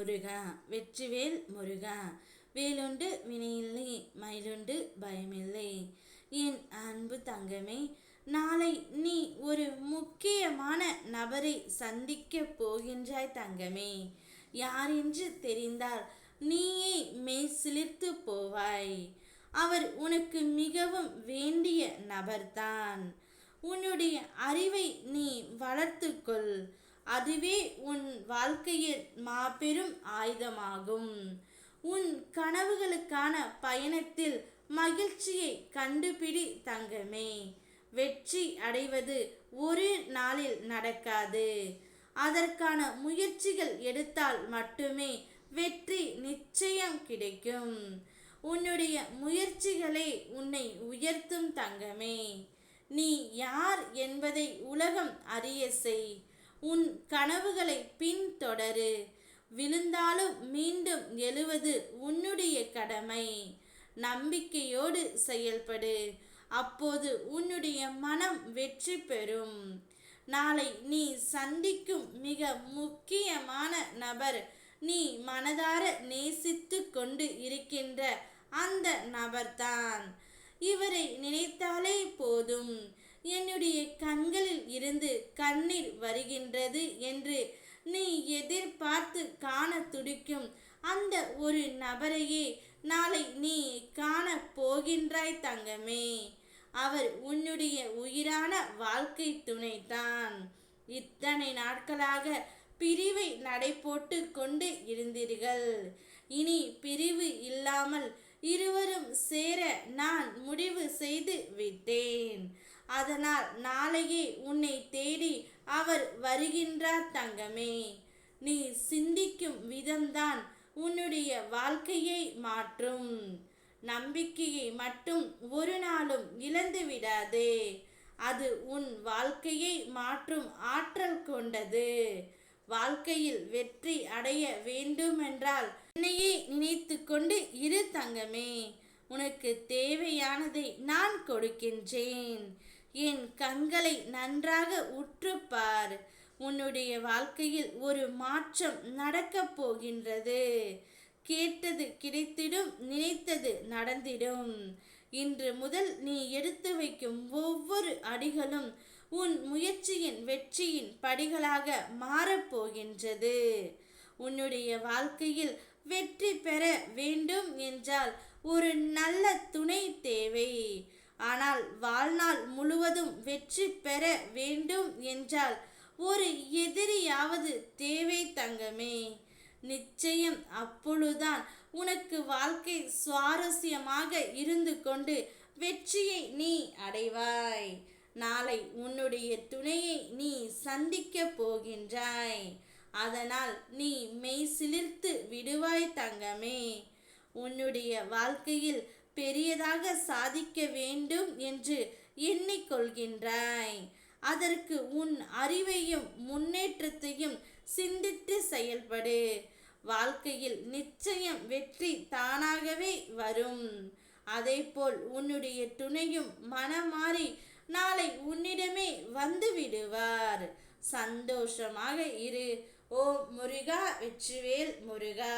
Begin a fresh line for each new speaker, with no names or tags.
முருகா வெற்றிவேல் முருகா. வேலுண்டு வினையில்லை மயிலுண்டு பயமில்லை. என் அன்பு தங்கமே நாளை நீ ஒரு முக்கியமான நபரை சந்திக்க போகின்றாய் தங்கமே. யார் என்று தெரிந்தால் நீயே மெய் சிலிர்த்து போவாய். அவர் உனக்கு மிகவும் வேண்டிய நபர்தான். உன்னுடைய அறிவை நீ வளர்த்துக்கொள் அதுவே உன் வாழ்க்கையில் மாபெரும் ஆயுதமாகும். உன் கனவுகளுக்கான பயணத்தில் மகிழ்ச்சியை கண்டுபிடி தங்கமே. வெற்றி அடைவது ஒரு நாளில் நடக்காது. அதற்கான முயற்சிகள் எடுத்தால் மட்டுமே வெற்றி நிச்சயம் கிடைக்கும். உன்னுடைய முயற்சிகளே உன்னை உயர்த்தும் தங்கமே. நீ யார் என்பதை உலகம் அறிய செய். உன் கனவுகளை பின்தொடரு. விழுந்தாலும் மீண்டும் எழுவது உன்னுடைய கடமை. நம்பிக்கையோடு செயல்படு. அப்போது உன்னுடைய மனம் வெற்றி பெறும். நாளை நீ சந்திக்கும் மிக முக்கியமான நபர் நீ மனதார நேசித்து கொண்டு இருக்கின்ற அந்த நபர்தான். இவரை நினைத்தாலே போதும். என்னுடைய கண்களில் இருந்து கண்ணீர் வருகின்றது என்று நீ எதிர்பார்த்து காண துடிக்கும். அந்த ஒரு நபரையே நாளை நீ காண போகின்றாய் தங்கமே. அவர் உன்னுடைய உயிரான வாழ்க்கை துணைதான். இத்தனை நாட்களாக பிரிவை நடைபோட்டு கொண்டு இருந்தீர்கள். இனி பிரிவு இல்லாமல் இருவரும் சேர நான் முடிவு செய்து விட்டேன். அதனால் நாளையே உன்னை தேடி அவர் வருகின்றார் தங்கமே. நீ சிந்திக்கும் விதம்தான் உன்னுடைய வாழ்க்கையை மாற்றும். நம்பிக்கையை மட்டும் ஒரு நாளும் இழந்து விடாதே. அது உன் வாழ்க்கையை மாற்றும் ஆற்றல் கொண்டது. வாழ்க்கையில் வெற்றி அடைய வேண்டுமென்றால் என்னையே நினைத்து கொண்டு இரு தங்கமே. உனக்கு தேவையானதை நான் கொடுக்கின்றேன். என் கண்களை நன்றாக உற்றுப்பார். உன்னுடைய வாழ்க்கையில் ஒரு மாற்றம் நடக்கப் போகின்றது. கேட்டது கிடைத்திடும் நினைத்தது நடந்திடும். இன்று முதல் நீ எடுத்து வைக்கும் ஒவ்வொரு அடிகளும் உன் முயற்சியின் வெற்றியின் படிகளாக மாறப்போகின்றது உன்னுடைய வாழ்க்கையில் வெற்றி பெற வேண்டும் என்றால் ஒரு நல்ல துணை வெற்றி பெற வேண்டும் என்றால் ஒரு எதிரியாவது தேவை தங்கமே. நிச்சயம் அப்பொழுதுதான் உனக்கு வாழ்க்கை சுவாரஸ்யமாக இருந்து கொண்டு வெற்றியை நீ அடைவாய். நாளை உன்னுடைய துணையை நீ சந்திக்க போகின்றாய். அதனால் நீ மெய் சிலிர்த்து விடுவாய் தங்கமே. உன்னுடைய வாழ்க்கையில் பெரியதாக சாதிக்க வேண்டும் என்று எண்ணிக்கொள்கின்றாய். அதற்கு உன் அறிவையும் முன்னேற்றத்தையும் சிந்தித்து செயல்படு. வாழ்க்கையில் நிச்சயம் வெற்றி தானாகவே வரும். அதேபோல் உன்னுடைய துணையும் மனமாறி நாளை உன்னிடமே வந்து விடுவார். சந்தோஷமாக இரு. ஓ முருகா வெற்றிவேல் முருகா.